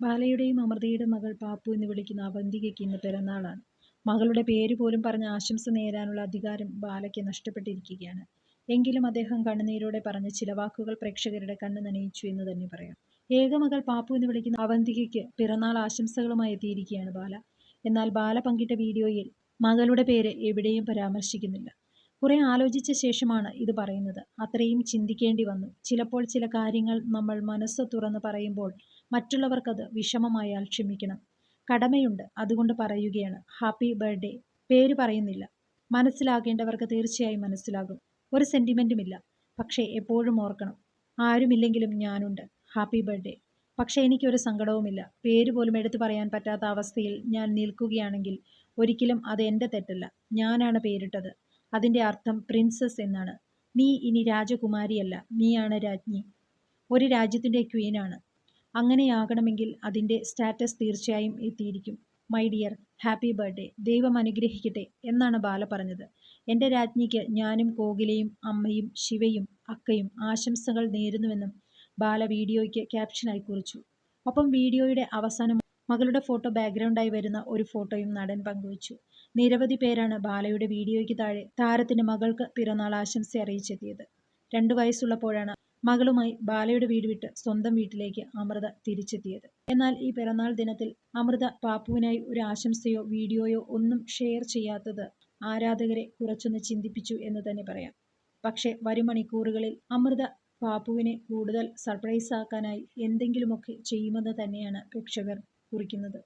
ബാലയുടെയും അമൃതയുടെ മകൾ പാപ്പു എന്ന് വിളിക്കുന്ന അവന്തികയ്ക്ക് ഇന്ന് പിറന്നാളാണ്. മകളുടെ പേര് പോലും പറഞ്ഞ് ആശംസ നേരാനുള്ള അധികാരം ബാലയ്ക്ക് നഷ്ടപ്പെട്ടിരിക്കുകയാണ്. എങ്കിലും അദ്ദേഹം കണ്ണുനീരോടെ പറഞ്ഞ ചില വാക്കുകൾ പ്രേക്ഷകരുടെ കണ്ണ് നനയിച്ചു എന്ന് തന്നെ പറയാം. ഏകമകൾ പാപ്പു എന്ന് വിളിക്കുന്ന അവന്തികയ്ക്ക് പിറന്നാൾ ആശംസകളുമായി എത്തിയിരിക്കുകയാണ് ബാല. എന്നാൽ ബാല പങ്കിട്ട വീഡിയോയിൽ മകളുടെ പേര് എവിടെയും പരാമർശിക്കുന്നില്ല. കുറെ ആലോചിച്ച ശേഷമാണ് ഇത് പറയുന്നത്. അത്രയും ചിന്തിക്കേണ്ടി വന്നു. ചിലപ്പോൾ ചില കാര്യങ്ങൾ നമ്മൾ മനസ്സ് തുറന്ന് പറയുമ്പോൾ മറ്റുള്ളവർക്കത് വിഷമമായാൽ ക്ഷമിക്കണം. കടമയുണ്ട് അതുകൊണ്ട് പറയുകയാണ്. Happy birthday. പേര് പറയുന്നില്ല. മനസ്സിലാകേണ്ടവർക്ക് തീർച്ചയായും മനസ്സിലാകും. ഒരു സെന്റിമെന്റുമില്ല പക്ഷേ എപ്പോഴും ഓർക്കണം. ആരുമില്ലെങ്കിലും ഞാനുണ്ട്. Happy birthday. പക്ഷേ എനിക്കൊരു സങ്കടവുമില്ല. പേര് പോലും എടുത്തു പറയാൻ പറ്റാത്ത അവസ്ഥയിൽ ഞാൻ നിൽക്കുകയാണെങ്കിൽ ഒരിക്കലും അത് എന്റെ തെറ്റല്ല. ഞാനാണ് പേരിട്ടത്. അതിന്റെ അർത്ഥം പ്രിൻസസ് എന്നാണ്. നീ ഇനി രാജകുമാരിയല്ല. നീയാണ് രാജ്ഞി. ഒരു രാജ്യത്തിന്റെ ക്വീനാണ്. അങ്ങനെയാകണമെങ്കിൽ അതിന്റെ സ്റ്റാറ്റസ് തീർച്ചയായും എത്തിയിരിക്കും. My dear happy birthday. ദൈവം അനുഗ്രഹിക്കട്ടെ എന്നാണ് ബാല പറഞ്ഞത്. എന്റെ രാജ്ഞിക്ക് ഞാനും കോകിലയും അമ്മയും ശിവയും അക്കയും ആശംസകൾ നേരുന്നുവെന്നും ബാല വീഡിയോയ്ക്ക് ക്യാപ്ഷനായി കുറിച്ചു. ഒപ്പം വീഡിയോയുടെ അവസാനം മകളുടെ ഫോട്ടോ ബാക്ക്ഗ്രൗണ്ടായി വരുന്ന ഒരു ഫോട്ടോയും നടൻ പങ്കുവച്ചു. നിരവധി പേരാണ് ബാലയുടെ വീഡിയോയ്ക്ക് താഴെ താരത്തിന്റെ മകൾക്ക് പിറന്നാൾ ആശംസ അറിയിച്ചെത്തിയത്. രണ്ടു വയസ്സുള്ളപ്പോഴാണ് മകളുമായി ബാലയുടെ വീട് വിട്ട് സ്വന്തം വീട്ടിലേക്ക് അമൃത തിരിച്ചെത്തിയത്. എന്നാൽ ഈ പിറന്നാൾ ദിനത്തിൽ അമൃത പാപ്പുവിനായി ഒരു ആശംസയോ വീഡിയോയോ ഒന്നും ഷെയർ ചെയ്യാത്തത് ആരാധകരെ കുറച്ചൊന്ന് ചിന്തിപ്പിച്ചു എന്ന് തന്നെ പറയാം. പക്ഷേ വരും മണിക്കൂറുകളിൽ അമൃത പാപ്പുവിനെ കൂടുതൽ സർപ്രൈസ് ആക്കാനായി എന്തെങ്കിലുമൊക്കെ ചെയ്യുമെന്ന് തന്നെയാണ് പ്രേക്ഷകർ കുറിക്കുന്നത്.